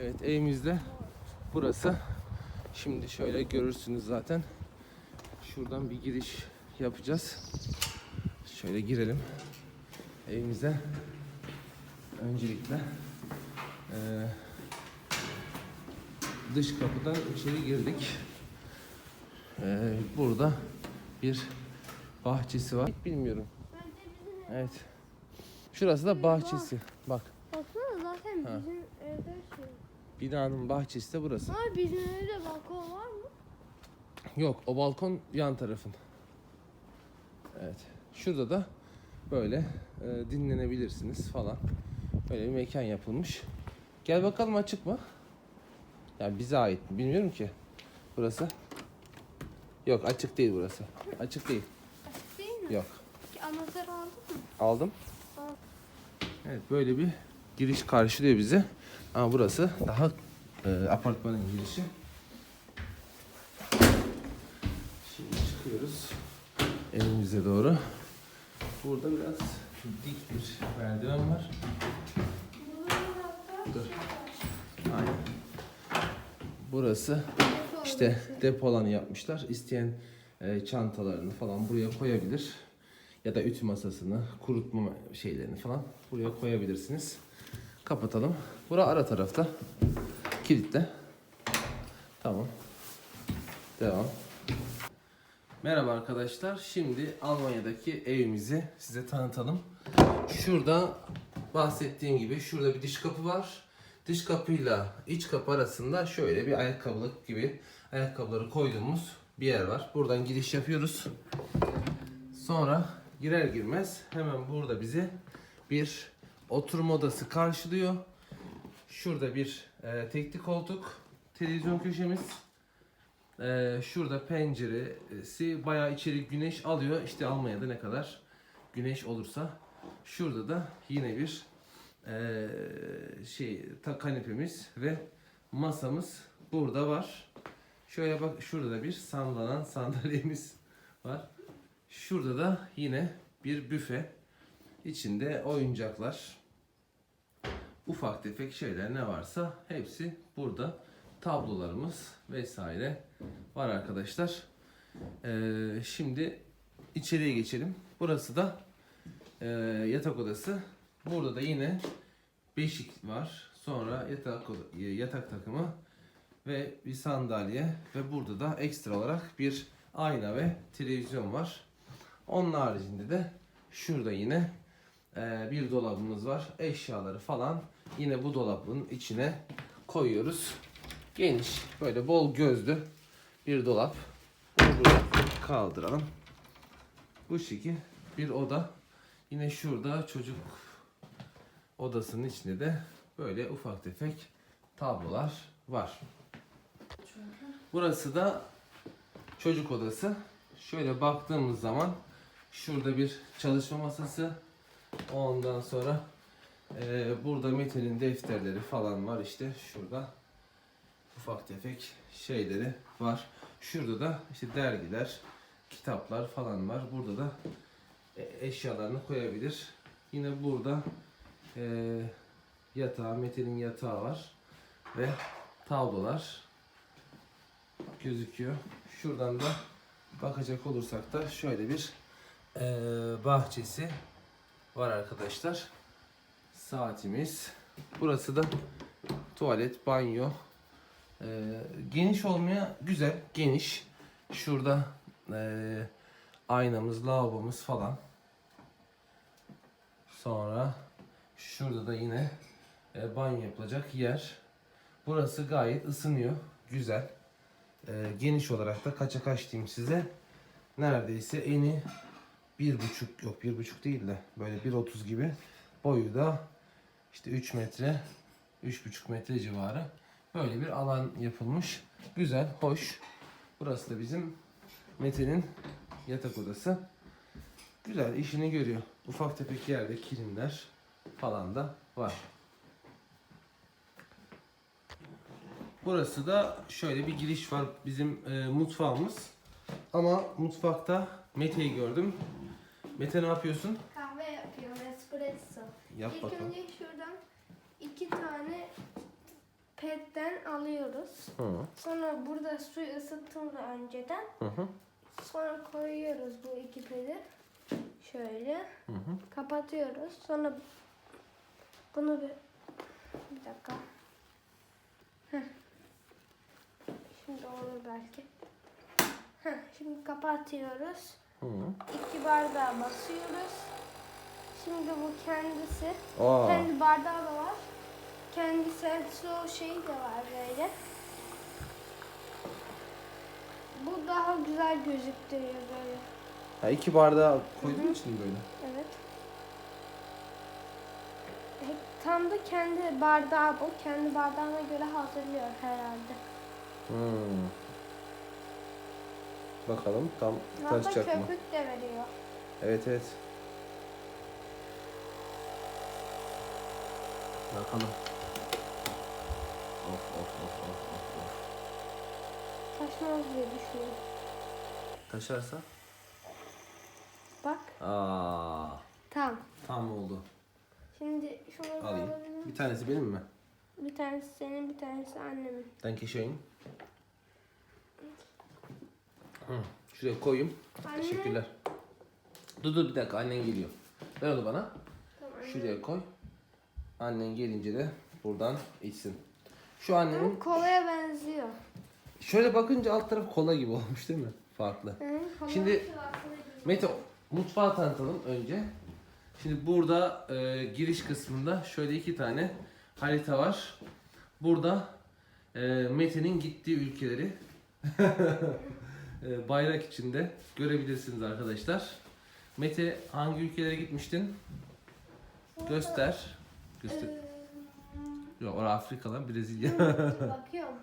Evet evimizde burası. Şimdi şöyle görürsünüz zaten. Şuradan bir giriş yapacağız. Şöyle girelim evimize. Öncelikle eee, dış kapıdan içeri girdik. Eee, burada bir bahçesi var. Bilmiyorum. Evet. Şurası da bahçesi. Bak Baksana zaten bizim evde şey. Binanın bahçesi de burası. Ama bizim evde balkon var mı? Yok o balkon yan tarafın. Evet. Şurada da böyle e, dinlenebilirsiniz falan. Böyle bir mekan yapılmış. Gel bakalım açık mı? Yani bize ait mi? Bilmiyorum ki. Burası. Yok açık değil burası. Açık değil. Açık değil mi? Yok. Ki Anahtarı aldın mı? Aldım. Al. Evet böyle bir giriş karşılıyor bizi. Ama burası daha e, apartmanın girişi. Şimdi çıkıyoruz evimize doğru. Burada biraz dik bir merdiven var. Dur. Aynen. Burası işte depo alanı yapmışlar. İsteyen e, çantalarını falan buraya koyabilir. Ya da ütü masasını, kurutma şeylerini falan buraya koyabilirsiniz. Kapatalım. Bura ara tarafta. Kilitle. Tamam. Devam. Merhaba arkadaşlar. Şimdi Almanya'daki evimizi size tanıtalım. Şurada bahsettiğim gibi şurada bir dış kapı var. Dış kapıyla iç kapı arasında şöyle bir ayakkabılık gibi ayakkabıları koyduğumuz bir yer var. Buradan giriş yapıyoruz. Sonra girer girmez hemen burada bizi bir oturma odası karşılıyor. Şurada bir e, tekli koltuk, televizyon köşemiz. E, şurada penceresi bayağı içeri güneş alıyor. İşte Almanya'da ne kadar güneş olursa. Şurada da yine bir e, şey ta kanepemiz ve masamız burada var. Şöyle bak şurada da bir sallanan sandalyemiz var. Şurada da yine bir büfe. İçinde oyuncaklar, ufak tefek şeyler ne varsa hepsi burada. Tablolarımız vesaire var arkadaşlar. Ee, şimdi içeriye geçelim. Burası da e, yatak odası. Burada da yine beşik var. Sonra yatak oda- yatak takımı ve bir sandalye ve burada da ekstra olarak bir ayna ve televizyon var. Onun haricinde de şurada yine e, bir dolabımız var. Eşyaları falan yine bu dolabın içine koyuyoruz. Geniş, böyle bol gözlü bir dolap. Bunu kaldıralım. Bu şekil bir oda. Yine şurada çocuk odasının içinde de böyle ufak tefek tablolar var. Burası da çocuk odası. Şöyle baktığımız zaman şurada bir çalışma masası. Ondan sonra eee, burada Mete'nin defterleri falan var işte şurada. Ufak tefek şeyleri var. Şurada da işte dergiler, kitaplar falan var. Burada da e, eşyalarını koyabilir. Yine burada eee yatağı, Mete'nin yatağı var. Ve tablolar gözüküyor. Şuradan da bakacak olursak da şöyle bir eee, bahçesi var arkadaşlar. Saatimiz. Burası da tuvalet, banyo. Eee, geniş olmaya güzel, geniş. Şurada eee, aynamız, lavabomuz falan. Sonra şurada da yine e, banyo yapılacak yer. Burası gayet ısınıyor. Güzel. E, geniş olarak da kaça kaç diyeyim size. Neredeyse eni bir buçuk yok bir buçuk değil de böyle 1.30 gibi. Boyu da işte 3 metre 3,5 metre civarı. Böyle bir alan yapılmış. Güzel, hoş. Burası da bizim Mete'nin yatak odası. Güzel, işini görüyor. Ufak tefek yerde kilimler falan da var. Burası da şöyle bir giriş var. Bizim e, mutfağımız. Ama mutfakta Mete'yi gördüm. Mete ne yapıyorsun? Kahve yapıyorum espresso. Yap İlk bakalım. önce şuradan iki tane pet petten alıyoruz. Hı. Sonra burada suyu ısıttığımız önceden Hı hı. sonra koyuyoruz bu iki pedi. Şöyle Hı hı. kapatıyoruz. Sonra bunu bir bir dakika. Heh. Şimdi olur belki. Heh, şimdi kapatıyoruz. Hı. İki bardağa basıyoruz. Şimdi bu kendisi. Aa. Kendi bardağı da var. Kendi senso şeyi de var böyle. Bu daha güzel gözüktürüyor böyle. Ha, iki bardağı koyduğun için böyle? Evet. E, Tam da kendi bardağı bu. Kendi bardağına göre hazırlıyor herhalde. Hmm. Bakalım tam Hatta taşacak mı? köpük de veriyor. Evet evet. Bakalım. Of of of of of of. Taşmaz diye düşünüyorum. Taşarsa? Bak. Aa, Tamam. tam oldu. Şimdi şunu Alayım. Bir tanesi benim mi? Bir tanesi senin, bir tanesi annemin. Dankeschön. Hı, Şuraya koyayım. Anne. Teşekkürler. Dur dur bir dakika annen geliyor. Ver onu bana. Tamam. Şuraya koy. Annen gelince de buradan içsin. Şu annenin Ama kolaya benziyor. şöyle bakınca alt taraf kola gibi olmuş değil mi? Farklı. Hı, Şimdi-. Mete mutfağı tanıtalım önce. Şimdi burada e, giriş kısmında şöyle iki tane harita var. Burada e, Mete'nin gittiği ülkeleri bayrak içinde görebilirsiniz arkadaşlar. Mete hangi ülkelere gitmiştin? Göster. Göster. Ee, Yok orası Afrika lan Brezilya. bakıyorum.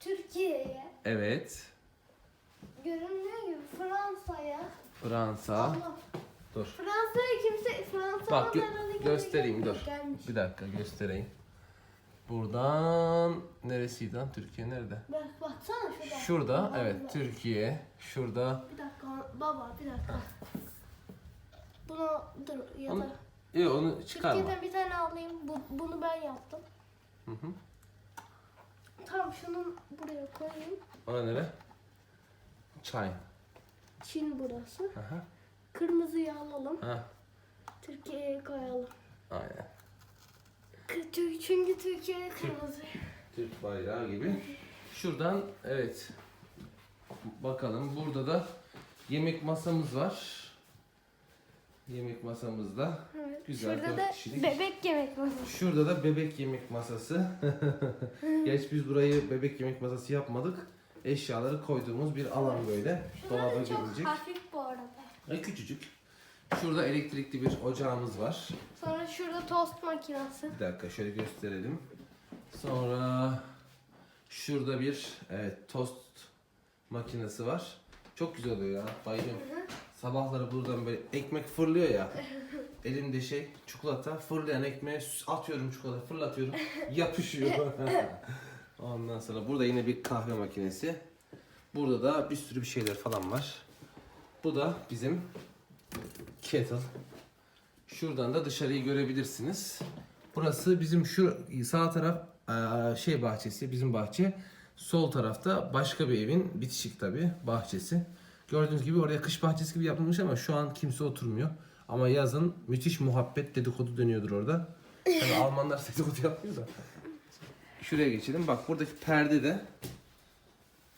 Türkiye'ye. evet. Görünmüyor gibi Fransa'ya. Fransa. Allah. Dur. Fransa'ya kimse Fransa'dan Bak gö- göstereyim dur. Gelmiş. Bir dakika göstereyim. Buradan neresiydi lan Türkiye nerede? Bak baksana şurada. Şurada Baba, evet baba. Türkiye. Şurada. Bir dakika baba bir dakika. Bunu dur ya da Yok onu çıkarma. Türkiye'den bir tane alayım. Bu, bunu ben yaptım. Hı hı. Tamam şunu buraya koyayım. Ona nere? Çay. Çin burası. Aha. Kırmızıyı alalım. Ha. Türkiye'ye koyalım. Aynen. Çünkü Türkiye kırmızı. Türk bayrağı gibi. Şuradan evet. Bakalım burada da yemek masamız var. Yemek masamızda. Evet. Güzel, Şurada dört da kişilik. bebek yemek masası. Şurada da bebek yemek masası. Geç biz burayı bebek yemek masası yapmadık. Eşyaları koyduğumuz bir alan böyle. Dolaba Şurada çok gelecek. hafif bu arada. Ve küçücük. Şurada elektrikli bir ocağımız var. Sonra şurada tost makinesi. Bir dakika şöyle gösterelim. Sonra şurada bir evet, tost makinesi var. Çok güzel oluyor ya. Bayılıyorum. Sabahları buradan böyle ekmek fırlıyor ya. Elimde şey çikolata fırlayan ekmeğe atıyorum çikolata fırlatıyorum yapışıyor. Ondan sonra burada yine bir kahve makinesi. Burada da bir sürü bir şeyler falan var. Bu da bizim kettle. Şuradan da dışarıyı görebilirsiniz. Burası bizim şu sağ taraf eee, şey bahçesi, bizim bahçe. Sol tarafta başka bir evin bitişik tabi bahçesi. Gördüğünüz gibi oraya kış bahçesi gibi yapılmış ama şu an kimse oturmuyor. Ama yazın müthiş muhabbet dedikodu dönüyordur orada. Tabii Almanlar dedikodu yapmıyor da. Şuraya geçelim. Bak buradaki perde de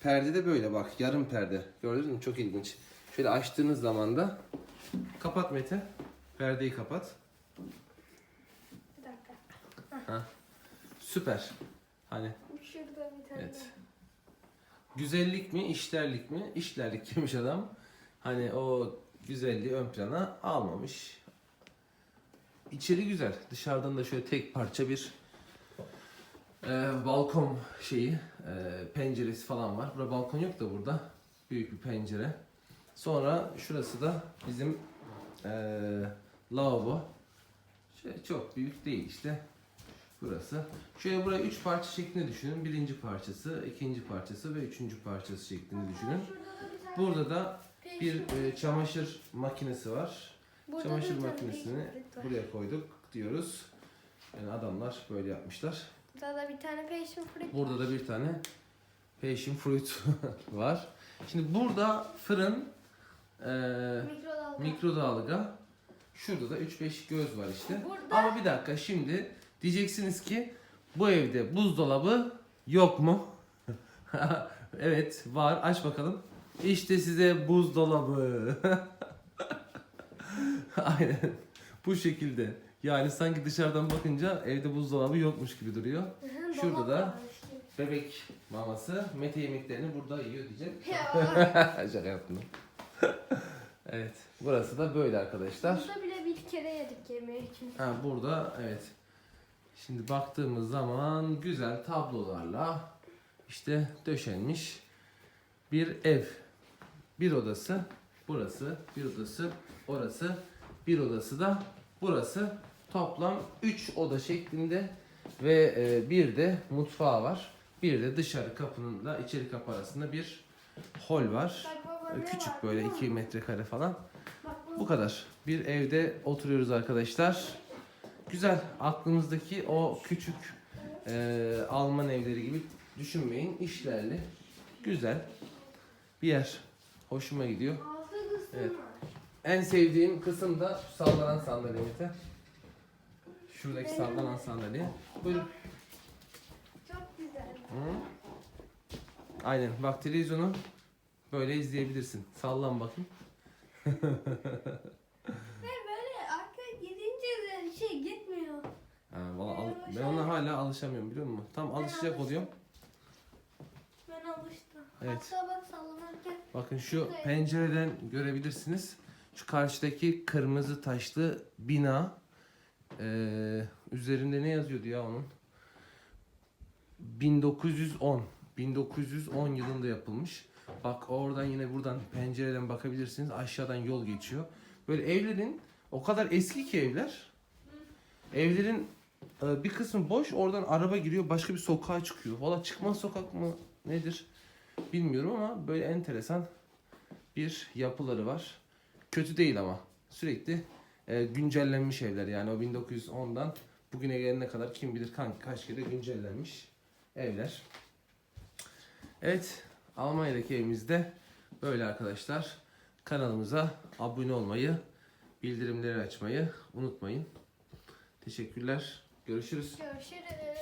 perde de böyle bak yarım perde. Gördünüz mü? Çok ilginç. Şöyle açtığınız zaman da kapat Mete. Perdeyi kapat. Bir dakika. Süper. Hani Şurada bir tane. evet. Güzellik mi, işlerlik mi? İşlerlik demiş adam. Hani o güzelliği ön plana almamış. İçeri güzel. Dışarıdan da şöyle tek parça bir e, balkon şeyi, e, penceresi falan var. Burada balkon yok da burada. Büyük bir pencere. Sonra şurası da bizim e, lavabo. Şöyle çok büyük değil işte. Burası. Şöyle buraya üç parça şeklinde düşünün. Birinci parçası, ikinci parçası ve üçüncü parçası şeklinde düşünün. Burada da bir e, çamaşır makinesi var. Burada çamaşır makinesini buraya koyduk diyoruz. Yani adamlar böyle yapmışlar. Burada da bir tane passion fruit Burada var. da bir tane passion fruit var. Şimdi burada fırın, e, Mikrodalga. mikrodalga, şurada da 3-5 göz var işte. Burada- Ama bir dakika şimdi diyeceksiniz ki bu evde buzdolabı yok mu? evet var aç bakalım. İşte size buzdolabı. Aynen bu şekilde. Yani sanki dışarıdan bakınca evde buzdolabı yokmuş gibi duruyor. Şurada da-. Bebek maması Mete yemeklerini burada yiyor diyeceğim. Ya, Şaka yaptım. Evet. Burası da böyle arkadaşlar. Burada bile bir kere yedik yemeği. Ha, burada evet. Şimdi baktığımız zaman güzel tablolarla işte döşenmiş bir ev. Bir odası, burası, bir odası, orası, bir odası da burası. Toplam 3 oda şeklinde ve e, bir de mutfağı var. Bir de dışarı kapının da içeri kapı arasında bir hol var. Küçük böyle biliyor 2 musun? metrekare falan. Bu- kadar. Bir evde oturuyoruz arkadaşlar. Güzel. Aklınızdaki o küçük e, Alman evleri gibi düşünmeyin. İşlerli. Güzel. Bir yer. Hoşuma gidiyor. Evet. En sevdiğim kısım da şu sallanan sandalye Mete. Şuradaki sallanan sandalye. Buyurun. Çok güzel. Hı. Aynen. Bak televizyonu böyle izleyebilirsin. Sallan bakayım. Ve böyle arkaya gidince de şey gitmiyor. Ha, vallahi al- ben ona hala alışamıyorum biliyor musun? Tam alışacak alıştım. oluyorum. Ben alıştım. Evet. Hatta bak sallanırken Bakın şu pencereden görebilirsiniz. Şu karşıdaki kırmızı taşlı bina. Ee, üzerinde ne yazıyordu ya onun? 1910. 1910 yılında yapılmış. Bak oradan yine buradan pencereden bakabilirsiniz. Aşağıdan yol geçiyor. Böyle evlerin o kadar eski ki evler. Evlerin e, bir kısmı boş. Oradan araba giriyor. Başka bir sokağa çıkıyor. Valla çıkmaz sokak mı nedir? Bilmiyorum ama böyle enteresan bir yapıları var. Kötü değil ama. Sürekli e, güncellenmiş evler yani o 1910'dan bugüne gelene kadar kim bilir kan- kaç kere güncellenmiş evler. Evet Almanya'daki evimizde böyle arkadaşlar. Kanalımıza abone olmayı, bildirimleri açmayı unutmayın. Teşekkürler. Görüşürüz. görüşürüz.